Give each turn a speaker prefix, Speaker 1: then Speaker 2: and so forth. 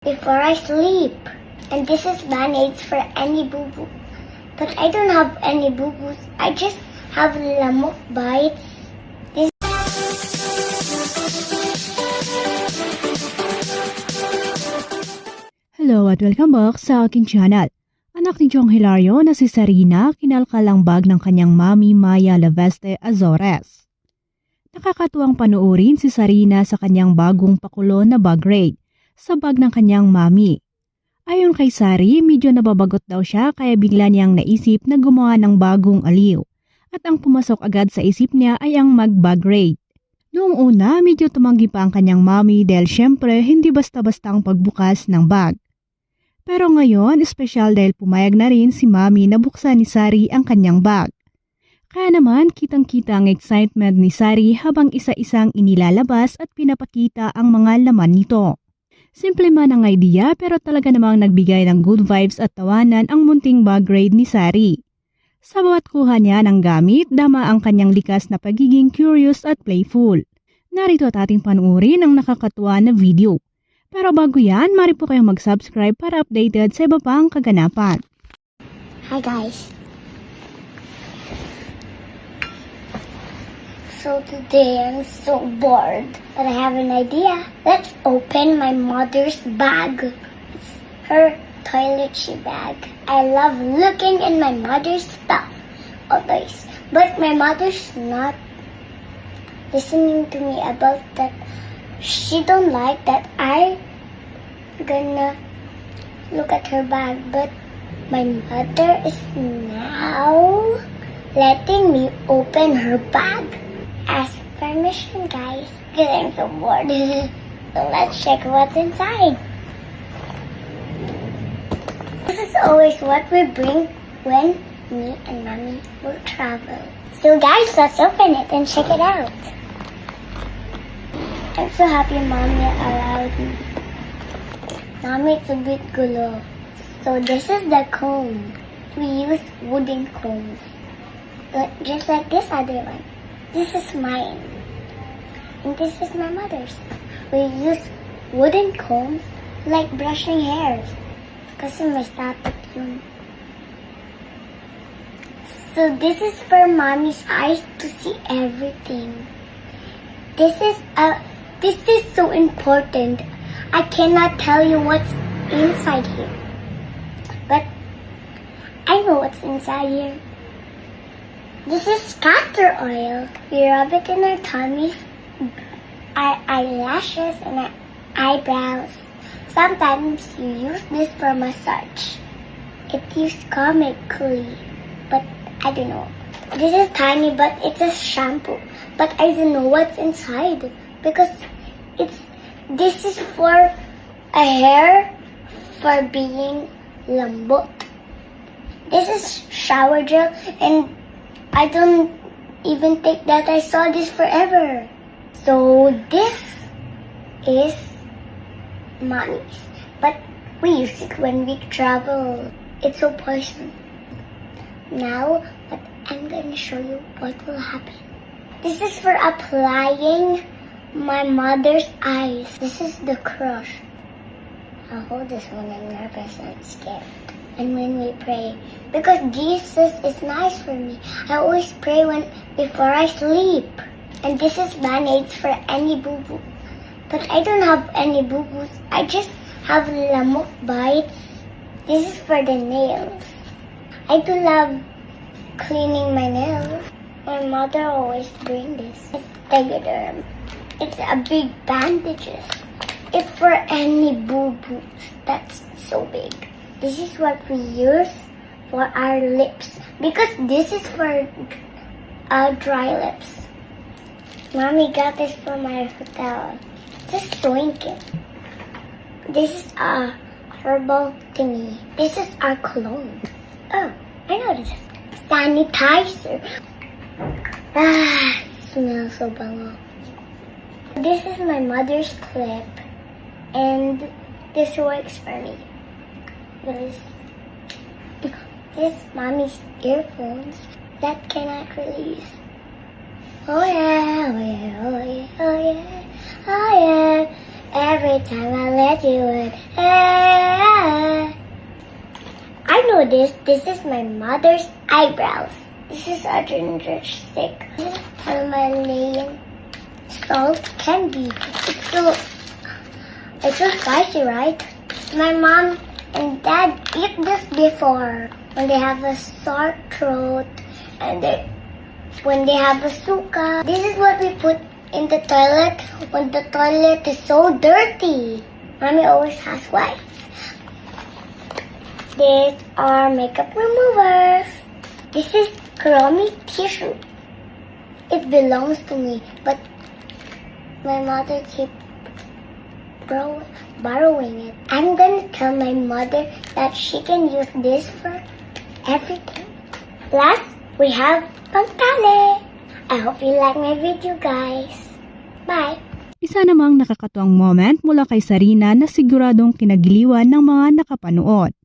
Speaker 1: before I sleep. And this is band-aids for any boo-boo. But I don't have any boo-boos. I just have lamok bites. This
Speaker 2: Hello at welcome back sa aking channel. Anak ni Jong Hilario na si Sarina kinalkal ang bag ng kanyang mami Maya Laveste Azores. Nakakatuwang panuorin si Sarina sa kanyang bagong pakulo na bag raid sa bag ng kanyang mami. Ayon kay Sari, medyo nababagot daw siya kaya bigla niyang naisip na gumawa ng bagong aliw. At ang pumasok agad sa isip niya ay ang mag-bag raid. Noong una, medyo tumanggi pa ang kanyang mami dahil syempre hindi basta-basta ang pagbukas ng bag. Pero ngayon, espesyal dahil pumayag na rin si Mami na buksan ni Sari ang kanyang bag. Kaya naman, kitang-kita ang excitement ni Sari habang isa-isang inilalabas at pinapakita ang mga laman nito. Simple man ang idea pero talaga namang nagbigay ng good vibes at tawanan ang munting bag raid ni Sari. Sa bawat kuha niya ng gamit, dama ang kanyang likas na pagiging curious at playful. Narito at ating panuorin ang nakakatuwa na video. Pero bago yan, mari po kayong mag-subscribe para updated sa iba pang kaganapan.
Speaker 1: Hi guys. So today I'm so bored, but I have an idea. Let's open my mother's bag. It's her toiletry bag. I love looking in my mother's stuff always, but my mother's not listening to me about that. She don't like that I gonna look at her bag, but my mother is now letting me open her bag. Ask permission, guys, because I'm so bored. so let's check what's inside. This is always what we bring when me and mommy will travel. So, guys, let's open it and check it out. I'm so happy mommy allowed me. Mommy, it's a bit gulo. So this is the comb. We use wooden combs. Just like this other one. This is mine. And this is my mother's. We use wooden combs like brushing hairs. Kasi may static yun. So this is for mommy's eyes to see everything. This is a this is so important. I cannot tell you what's inside here. But I know what's inside here. This is castor oil. We rub it in our tummies, our eyelashes, and our eyebrows. Sometimes you use this for massage. It used comically, but I don't know. This is tiny, but it's a shampoo. But I don't know what's inside because it's this is for a hair for being lambot. This is shower gel, and I don't even think that I saw this forever. So this is mommy's, but we use it when we travel. It's so poison. Now, what I'm gonna show you what will happen. This is for applying my mother's eyes. This is the crush. I'll hold this when I'm nervous and scared. And when we pray. Because Jesus is nice for me. I always pray when before I sleep. And this is band-aids for any boo-boo. But I don't have any boo-boos. I just have lamok bites. This is for the nails. I do love cleaning my nails. My mother always bring this. It's Tegaderm. It's a big bandages. It's for any boo-boos that's so big. This is what we use for our lips. Because this is for our dry lips. Mommy got this from my hotel. Just swink it. This is a herbal thingy. This is our cologne. Oh, I know this. Sanitizer. Ah, smells so bango. This is my mother's clip, and this works for me. This, this mommy's earphones that cannot release. Oh yeah, oh yeah, oh yeah, oh yeah, oh yeah. Every time I let you in. Ah. I know this. This is my mother's eyebrows. This is a ginger stick. Himalayan salt candy. It's so it's so spicy, right? My mom and dad eat this before when they have a sore throat and they when they have a suka. This is what we put in the toilet when the toilet is so dirty. Mommy always has wipes. These are makeup removers. This is Kuromi tissue. It belongs to me, but my mother keep bro- borrowing it. I'm gonna tell my mother that she can use this for everything. Last, we have pangtale. I hope you like my video, guys. Bye.
Speaker 2: Isa namang nakakatuwang moment mula kay Sarina na siguradong kinagiliwan ng mga nakapanood.